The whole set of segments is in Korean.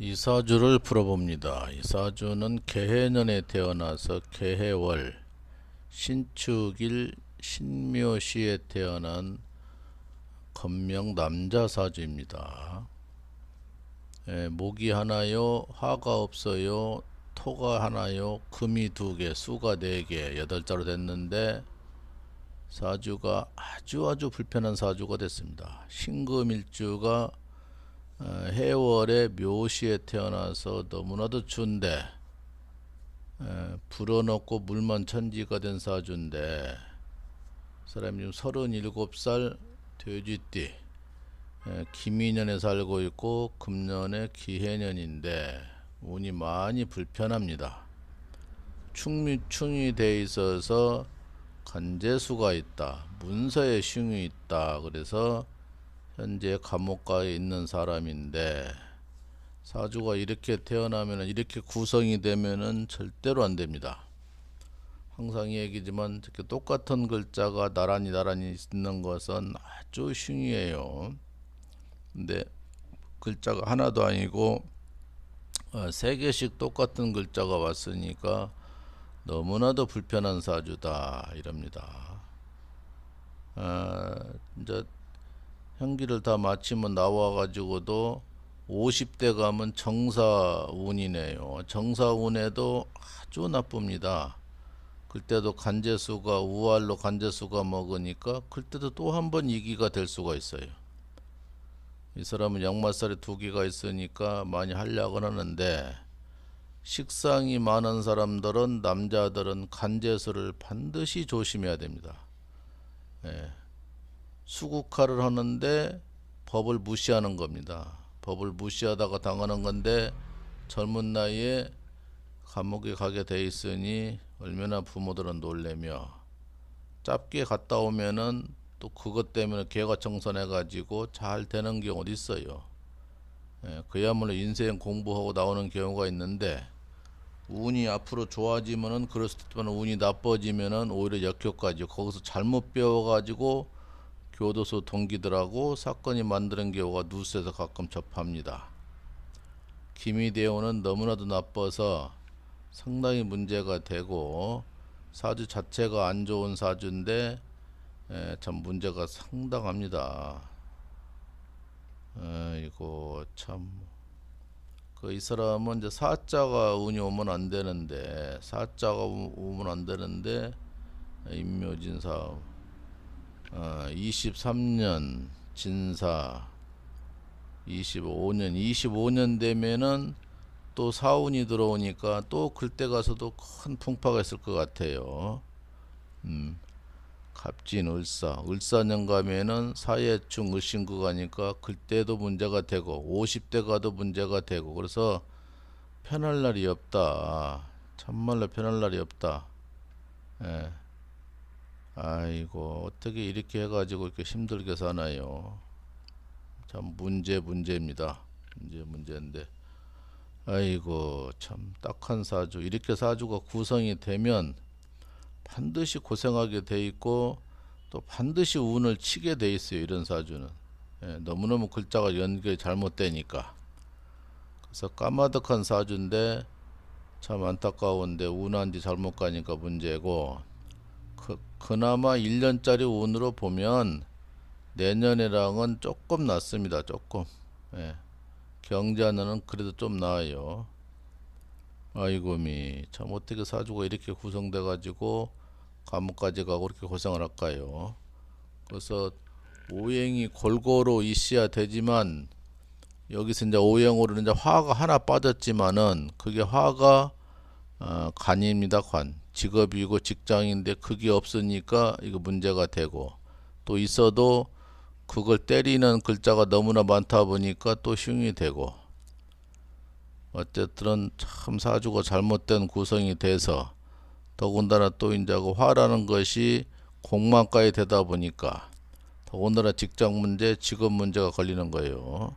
이 사주를 풀어봅니다. 이 사주는 개해년에 태어나서 개해월 신축일 신묘시에 태어난 건명 남자 사주입니다. 예, 목이 하나요, 화가 없어요, 토가 하나요, 금이 두 개, 수가 네 개, 여덟 자로 됐는데 사주가 아주 아주 불편한 사주가 됐습니다. 신금일주가 어, 해월에 묘시에 태어나서 너무나도 추운데 에, 불어넣고 물만 천지가 된 사주인데 사람이 지금 37살 돼지띠 에, 김인년에 살고 있고 금년에 기해년인데 운이 많이 불편합니다. 충미 충이 돼 있어서 간재수가 있다. 문서에 흉이 있다. 그래서 현재 감옥가에 있는 사람인데 사주가 이렇게 태어나면 이렇게 구성이 되면은 절대로 안 됩니다. 항상 얘기지만 이렇게 똑같은 글자가 나란히 나란히 있는 것은 아주 흉이에요. 근데 글자가 하나도 아니고 어, 세 개씩 똑같은 글자가 왔으니까 너무나도 불편한 사주다 이럽니다. 아, 이제 형기를 다 마치면 나와가지고도 50대 가면 정사운이네요. 정사운에도 아주 나쁩니다. 그때도 간제수가 우알로 간제수가 먹으니까 그때도 또 한 번 이기가 될 수가 있어요. 이 사람은 양말살이 두 개가 있으니까 많이 한약을 하는데 식상이 많은 사람들은 남자들은 간제수를 반드시 조심해야 됩니다. 예. 수국화를 하는데 법을 무시하는 겁니다. 법을 무시하다가 당하는 건데 젊은 나이에 감옥에 가게 돼 있으니 얼마나 부모들은 놀래며 짧게 갔다 오면은 또 그것 때문에 개가 청산해 가지고 잘 되는 경우도 있어요. 예, 그야말로 인생 공부하고 나오는 경우가 있는데 운이 앞으로 좋아지면은 그럴 수도 있지만 운이 나빠지면은 오히려 역효과죠. 거기서 잘못 배워 가지고 교도소 동기들하고 사건이 만드는 경우가 뉴스에서 가끔 접합니다. 김희대호는 너무나도 나빠서 상당히 문제가 되고 사주 자체가 안 좋은 사주인데 에, 참 문제가 상당합니다. 이거 참. 그 이 사람은 이제 사자가 운이 오면 안 되는데 사자가 오- 오면 안 되는데 임묘진사 어, 23년 진사 25년 25년 되면은 또 사운이 들어오니까 또 그때 가서도 큰 풍파가 있을 것 같아요. 음. 갑진 을사 을사년 가면은 사예충 을신구 가니까 그때도 문제가 되고 50대 가도 문제가 되고 그래서 편할 날이 없다 참말로 편할 날이 없다 예. 아이고 어떻게 이렇게 해가지고 이렇게 힘들게 사나요? 참 문제 문제입니다. 문제 문제인데. 아이고 참 딱한 사주. 이렇게 사주가 구성이 되면 반드시 고생하게 돼 있고 또 반드시 운을 치게 돼 있어요 이런 사주는. 예, 너무너무 글자가 연결이 잘못되니까. 그래서 까마득한 사주인데 참 안타까운데 운한지 잘못 가니까 문제고 그, 그나마 1년짜리 운으로 보면 내년이랑은 조금 낫습니다 조금 예. 경자는 그래도 좀 나아요 아이고미 참 어떻게 사주가 이렇게 구성돼 가지고 감옥까지 가고 그렇게 고생을 할까요? 그래서 오행이 골고루 있어야 되지만 여기서 이제 오행으로 이제 화가 하나 빠졌지만은 그게 화가 어, 관입니다 관 직업이고 직장인데 그게 없으니까 이거 문제가 되고 또 있어도 그걸 때리는 글자가 너무나 많다 보니까 또 흉이 되고 어쨌든 참 사주가 잘못된 구성이 돼서 더군다나 또 이제 그 화라는 것이 공만가에 되다 보니까 더군다나 직장 문제, 직업 문제가 걸리는 거예요.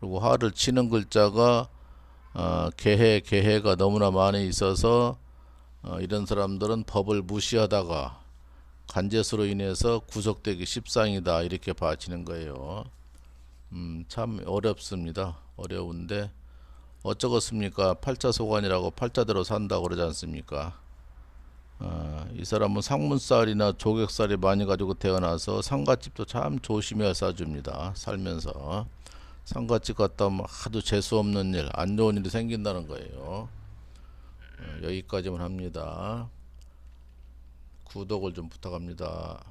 그리고 화를 치는 글자가 어, 개해, 개해가 너무나 많이 있어서 어, 이런 사람들은 법을 무시하다가 간제수로 인해서 구속되기 십상이다 이렇게 봐지는 거예요. 음, 참 어렵습니다. 어려운데 어쩌겠습니까? 팔자 소관이라고 팔자대로 산다고 그러지 않습니까? 어, 이 사람은 상문살이나 조객살이 많이 가지고 태어나서 상갓집도 참 조심해야 싸줍니다. 살면서 상갓집 갔다 오면 하도 재수 없는 일, 안 좋은 일이 생긴다는 거예요. 어, 여기까지만 합니다. 구독을 좀 부탁합니다.